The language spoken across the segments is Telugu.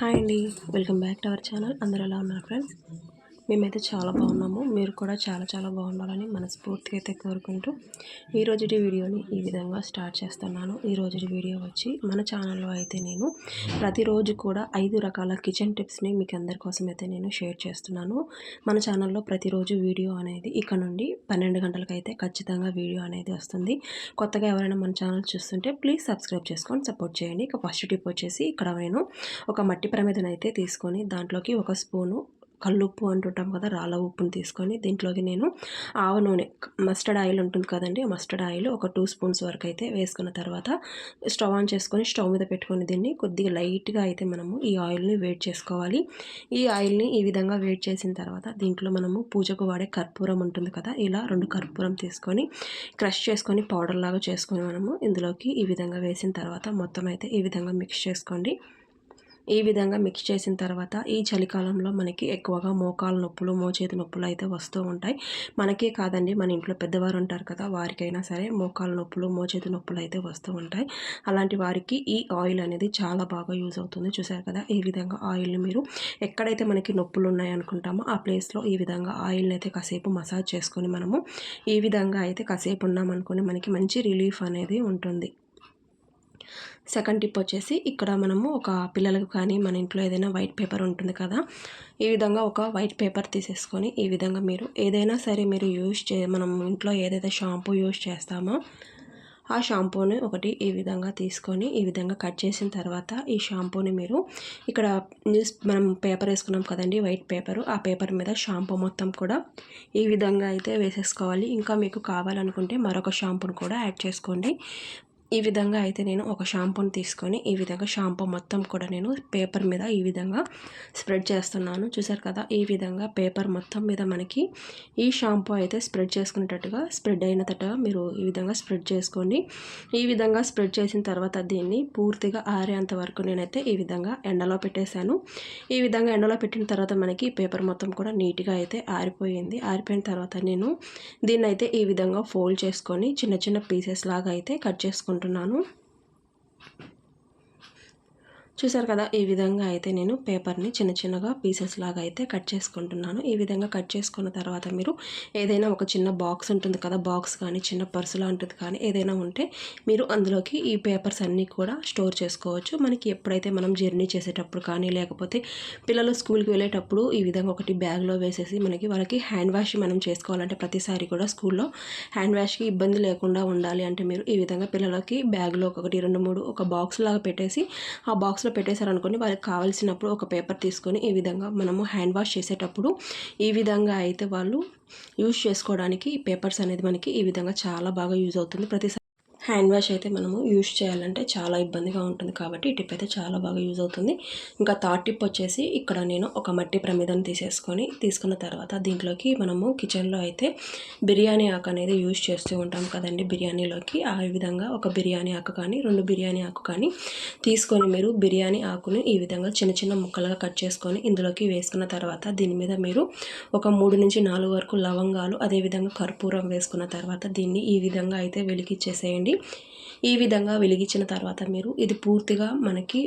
హాయ్ అండి. Welcome back to our channel. అందరూ ఎలా ఉన్నారు ఫ్రెండ్స్? మేమైతే చాలా బాగున్నాము. మీరు కూడా చాలా చాలా బాగుండాలని మనస్ఫూర్తిగా అయితే కోరుకుంటూ ఈ రోజుటి వీడియోని ఈ విధంగా స్టార్ట్ చేస్తున్నాను. ఈ రోజుటి వీడియో వచ్చి మన ఛానల్లో అయితే నేను ప్రతిరోజు కూడా ఐదు రకాల కిచెన్ టిప్స్ని మీకు అందరి కోసం అయితే నేను షేర్ చేస్తున్నాను. మన ఛానల్లో ప్రతిరోజు వీడియో అనేది ఇక్కడ నుండి పన్నెండు గంటలకైతే ఖచ్చితంగా వీడియో అనేది వస్తుంది. కొత్తగా ఎవరైనా మన ఛానల్ చూస్తుంటే ప్లీజ్ సబ్స్క్రైబ్ చేసుకొని సపోర్ట్ చేయండి. ఇక ఫస్ట్ టిప్ వచ్చేసి ఇక్కడ నేను ఒక మట్టి ప్రమేదనైతే తీసుకొని దాంట్లోకి ఒక స్పూను కల్లుప్పు అంటుంటాం కదా రాళ్ళ ఉప్పుని తీసుకొని దీంట్లోకి నేను ఆవ నూనె మస్టర్డ్ ఆయిల్ ఉంటుంది కదండి మస్టర్డ్ ఆయిల్ ఒక టూ స్పూన్స్ వరకు అయితే వేసుకున్న తర్వాత స్టవ్ ఆన్ చేసుకొని స్టవ్ మీద పెట్టుకొని దీన్ని కొద్దిగా లైట్గా అయితే మనము ఈ ఆయిల్ని వేట్ చేసుకోవాలి. ఈ ఆయిల్ని ఈ విధంగా వేట్ చేసిన తర్వాత దీంట్లో మనము పూజకు వాడే కర్పూరం ఉంటుంది కదా ఇలా రెండు కర్పూరం తీసుకొని క్రష్ చేసుకొని పౌడర్ లాగా చేసుకొని మనము ఇందులోకి ఈ విధంగా వేసిన తర్వాత మొత్తం అయితే ఈ విధంగా మిక్స్ చేసుకోండి. ఈ విధంగా మిక్స్ చేసిన తర్వాత ఈ చలికాలంలో మనకి ఎక్కువగా మోకాల నొప్పులు మోచేతి నొప్పులు అయితే వస్తూ ఉంటాయి. మనకే కాదండి మన ఇంట్లో పెద్దవారు ఉంటారు కదా వారికైనా సరే మోకాల నొప్పులు మోచేతి నొప్పులు అయితే వస్తూ ఉంటాయి. అలాంటి వారికి ఈ ఆయిల్ అనేది చాలా బాగా యూజ్ అవుతుంది. చూసారు కదా ఈ విధంగా ఆయిల్ని మీరు ఎక్కడైతే మనకి నొప్పులు ఉన్నాయి అనుకుంటామో ఆ ప్లేస్లో ఈ విధంగా ఆయిల్ని అయితే కాసేపు మసాజ్ చేసుకొని మనము ఈ విధంగా అయితే కాసేపు ఉన్నామనుకోని మనకి మంచి రిలీఫ్ అనేది ఉంటుంది. సెకండ్ టిప్ వచ్చేసి ఇక్కడ మనము ఒక పిల్లలకు కానీ మన ఇంట్లో ఏదైనా వైట్ పేపర్ ఉంటుంది కదా ఈ విధంగా ఒక వైట్ పేపర్ తీసేసుకొని ఈ విధంగా మీరు ఏదైనా సరే మీరు యూజ్ చే మనం ఇంట్లో ఏదైతే షాంపూ యూజ్ చేస్తామో ఆ షాంపూని ఒకటి ఈ విధంగా తీసుకొని ఈ విధంగా కట్ చేసిన తర్వాత ఈ షాంపూని మీరు ఇక్కడ న్యూస్ మనం పేపర్ వేసుకున్నాం కదండి వైట్ పేపర్ ఆ పేపర్ మీద షాంపూ మొత్తం కూడా ఈ విధంగా అయితే వేసేసుకోవాలి. ఇంకా మీకు కావాలనుకుంటే మరొక షాంపూని కూడా యాడ్ చేసుకోండి. ఈ విధంగా అయితే నేను ఒక షాంపూని తీసుకొని ఈ విధంగా షాంపూ మొత్తం కూడా నేను పేపర్ మీద ఈ విధంగా స్ప్రెడ్ చేస్తున్నాను. చూసారు కదా ఈ విధంగా పేపర్ మొత్తం మీద మనకి ఈ షాంపూ అయితే స్ప్రెడ్ చేసుకునేటట్టుగా స్ప్రెడ్ అయినట్టుగా మీరు ఈ విధంగా స్ప్రెడ్ చేసుకోండి. ఈ విధంగా స్ప్రెడ్ చేసిన తర్వాత దీన్ని పూర్తిగా ఆరేంత వరకు నేనైతే ఈ విధంగా ఎండలో పెట్టేశాను. ఈ విధంగా ఎండలో పెట్టిన తర్వాత మనకి పేపర్ మొత్తం కూడా నీట్గా అయితే ఆరిపోయింది. ఆరిపోయిన తర్వాత నేను దీన్ని అయితే ఈ విధంగా ఫోల్డ్ చేసుకొని చిన్న చిన్న పీసెస్ లాగా అయితే కట్ చేసుకుంటాను అనుకుంటున్నాను. చూసారు కదా ఈ విధంగా అయితే నేను పేపర్ని చిన్న చిన్నగా పీసెస్ లాగా అయితే కట్ చేసుకుంటున్నాను. ఈ విధంగా కట్ చేసుకున్న తర్వాత మీరు ఏదైనా ఒక చిన్న బాక్స్ ఉంటుంది కదా బాక్స్ కానీ చిన్న పర్సు లాంటిది కానీ ఏదైనా ఉంటే మీరు అందులోకి ఈ పేపర్స్ అన్నీ కూడా స్టోర్ చేసుకోవచ్చు. మనకి ఎప్పుడైతే మనం జర్నీ చేసేటప్పుడు కానీ లేకపోతే పిల్లలు స్కూల్కి వెళ్ళేటప్పుడు ఈ విధంగా ఒకటి బ్యాగ్లో వేసేసి మనకి వాళ్ళకి హ్యాండ్ వాష్ మనం చేసుకోవాలంటే ప్రతిసారి కూడా స్కూల్లో హ్యాండ్ వాష్కి ఇబ్బంది లేకుండా ఉండాలి అంటే మీరు ఈ విధంగా పిల్లలకి బ్యాగ్లో ఒకటి రెండు మూడు ఒక బాక్స్ లాగా పెట్టేసి ఆ బాక్స్లో బాక్స్లో పెట్టేశారనుకోండి వాళ్ళకి కావాల్సినప్పుడు ఒక పేపర్ తీసుకొని ఈ విధంగా మనము హ్యాండ్ వాష్ చేసేటప్పుడు ఈ విధంగా అయితే వాళ్ళు యూజ్ చేసుకోవడానికి పేపర్స్ అనేది మనకి ఈ విధంగా చాలా బాగా యూజ్ అవుతుంది. ప్రతిసారి హ్యాండ్ వాష్ అయితే మనము యూజ్ చేయాలంటే చాలా ఇబ్బందిగా ఉంటుంది కాబట్టి ఈ టిప్ అయితే చాలా బాగా యూజ్ అవుతుంది. ఇంకా థర్డ్ టిప్ వచ్చేసి ఇక్కడ నేను ఒక మట్టి ప్రమిదను తీసేసుకొని తీసుకున్న తర్వాత దీంట్లోకి మనము కిచెన్లో అయితే బిర్యానీ ఆకు అనేది యూజ్ చేస్తూ ఉంటాం కదండి బిర్యానీలోకి. ఆ విధంగా ఒక బిర్యానీ ఆకు కానీ రెండు బిర్యానీ ఆకు కానీ తీసుకొని మీరు బిర్యానీ ఆకుని ఈ విధంగా చిన్న చిన్న ముక్కలుగా కట్ చేసుకొని ఇందులోకి వేసుకున్న తర్వాత దీని మీద మీరు ఒక మూడు నుంచి నాలుగు వరకు లవంగాలు అదేవిధంగా కర్పూరం వేసుకున్న తర్వాత దీన్ని ఈ విధంగా అయితే వెలికిచ్చేసేయండి. ఈ విధంగా వెలిగించిన తర్వాత మీరు ఇది పూర్తిగా మనకి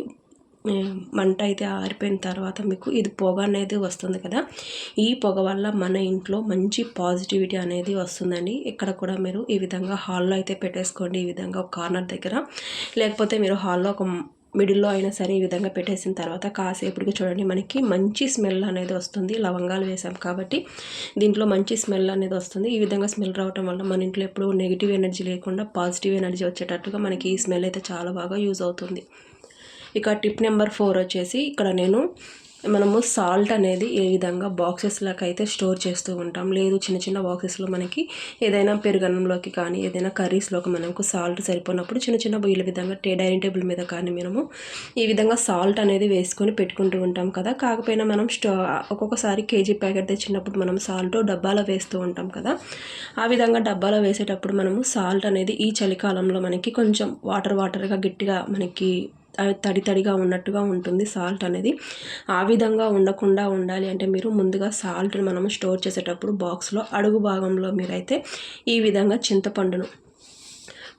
మంట అయితే ఆరిపోయిన తర్వాత మీకు ఇది పొగ అనేది వస్తుంది కదా. ఈ పొగ వల్ల మన ఇంట్లో మంచి పాజిటివిటీ అనేది వస్తుందండి. ఇక్కడ కూడా మీరు ఈ విధంగా హాల్లో అయితే పెట్టేసుకోండి. ఈ విధంగా ఒక కార్నర్ దగ్గర. లేకపోతే మీరు హాల్లో ఒక మిడిల్లో అయినా సరే ఈ విధంగా పెట్టేసిన తర్వాత కాసేపటికి చూడండి మనకి మంచి స్మెల్ అనేది వస్తుంది. లవంగాలు వేసాం కాబట్టి దీంట్లో మంచి స్మెల్ అనేది వస్తుంది. ఈ విధంగా స్మెల్ రావటం వల్ల మన ఇంట్లో ఎప్పుడు నెగిటివ్ ఎనర్జీ లేకుండా పాజిటివ్ ఎనర్జీ వచ్చేటట్టుగా మనకి ఈ స్మెల్ అయితే చాలా బాగా యూజ్ అవుతుంది. ఇక టిప్ నెంబర్ ఫోర్ వచ్చేసి ఇక్కడ నేను మనము సాల్ట్ అనేది ఏ విధంగా బాక్సెస్లోకి అయితే స్టోర్ చేస్తూ ఉంటాం. లేదు చిన్న చిన్న బాక్సెస్లో మనకి ఏదైనా పెరుగన్నంలోకి కానీ ఏదైనా కర్రీస్లోకి మనకు సాల్ట్ సరిపోయినప్పుడు చిన్న చిన్న బొయ్యల విధంగా టే డైనింగ్ టేబుల్ మీద కానీ మనము ఈ విధంగా సాల్ట్ అనేది వేసుకొని పెట్టుకుంటూ ఉంటాం కదా. కాకపోయినా మనం స్టో ఒక్కొక్కసారి కేజీ ప్యాకెట్ తెచ్చినప్పుడు మనం సాల్ట్ డబ్బాలో వేస్తూ ఉంటాం కదా. ఆ విధంగా డబ్బాలో వేసేటప్పుడు మనము సాల్ట్ అనేది ఈ చలికాలంలో మనకి కొంచెం వాటర్ వాటర్గా గట్టిగా మనకి తడి తడిగా ఉన్నట్టుగా ఉంటుంది సాల్ట్ అనేది. ఆ విధంగా ఉండకుండా ఉండాలి అంటే మీరు ముందుగా సాల్ట్ని మనము స్టోర్ చేసేటప్పుడు బాక్స్లో అడుగు భాగంలో మీరైతే ఈ విధంగా చింతపండును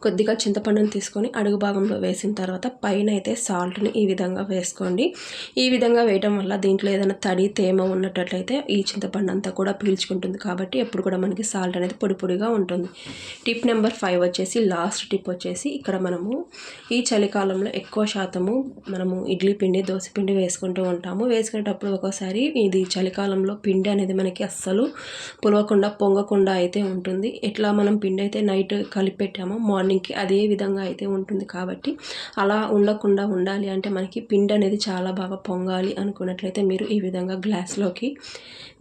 కొద్దిగా చింతపండును తీసుకొని అడుగు భాగంలో వేసిన తర్వాత పైన అయితే సాల్ట్ని ఈ విధంగా వేసుకోండి. ఈ విధంగా వేయడం వల్ల దీంట్లో ఏదైనా తడి తేమ ఉన్నట్లయితే ఈ చింతపండు అంతా కూడా పీల్చుకుంటుంది కాబట్టి ఎప్పుడు కూడా మనకి సాల్ట్ అనేది పొడి పొడిగా ఉంటుంది. టిప్ నెంబర్ ఫైవ్ వచ్చేసి లాస్ట్ టిప్ వచ్చేసి ఇక్కడ మనము ఈ చలికాలంలో ఎక్కువ శాతము మనము ఇడ్లీ పిండి దోశ పిండి వేసుకుంటూ ఉంటాము. వేసుకునేటప్పుడు ఒక్కోసారి ఇది చలికాలంలో పిండి అనేది మనకి అస్సలు పులవకుండా పొంగకుండా అయితే ఉంటుంది. ఎట్లా మనం పిండి అయితే నైట్ కలిపి పెట్టామో మనకి అదే విధంగా అయితే ఉంటుంది కాబట్టి అలా ఉండకుండా ఉండాలి అంటే మనకి పిండి అనేది చాలా బాగా పొంగాలి అనుకున్నట్లయితే మీరు ఈ విధంగా గ్లాస్లోకి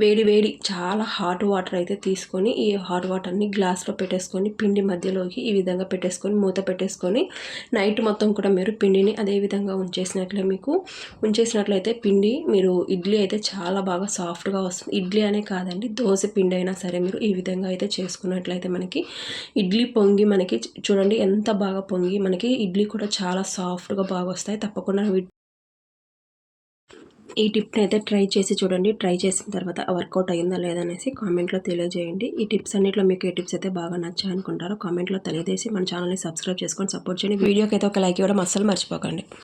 వేడి వేడి చాలా హాట్ వాటర్ అయితే తీసుకొని ఈ హాట్ వాటర్ని గ్లాస్లో పెట్టేసుకొని పిండి మధ్యలోకి ఈ విధంగా పెట్టేసుకొని మూత పెట్టేసుకొని నైట్ మొత్తం కూడా మీరు పిండిని అదే విధంగా ఉంచేసినట్లే మీకు ఉంచేసినట్లయితే పిండి మీరు ఇడ్లీ అయితే చాలా బాగా సాఫ్ట్గా వస్తుంది. ఇడ్లీ అనే కాదండి దోశ పిండి అయినా సరే మీరు ఈ విధంగా అయితే చేసుకున్నట్లయితే మనకి ఇడ్లీ పొంగి మనకి చూడండి ఎంత బాగా పొంగి మనకి ఇడ్లీ కూడా చాలా సాఫ్ట్గా బాగా వస్తాయి. తప్పకుండా ఈ టిప్ని అయితే ట్రై చేసి చూడండి. ట్రై చేసిన తర్వాత వర్కౌట్ అయిందా లేదా అనేసి కామెంట్లో తెలియజేయండి. ఈ టిప్స్ అన్నింటిలో మీకు ఏ టిప్స్ అయితే బాగా నచ్చాయి అనుకుంటారో కామెంట్లో తెలియజేసి మన ఛానల్ని సబ్స్క్రైబ్ చేసుకొని సపోర్ట్ చేయండి. వీడియోకి అయితే ఒక లైక్ ఇవ్వడం అస్సలు మర్చిపోకండి.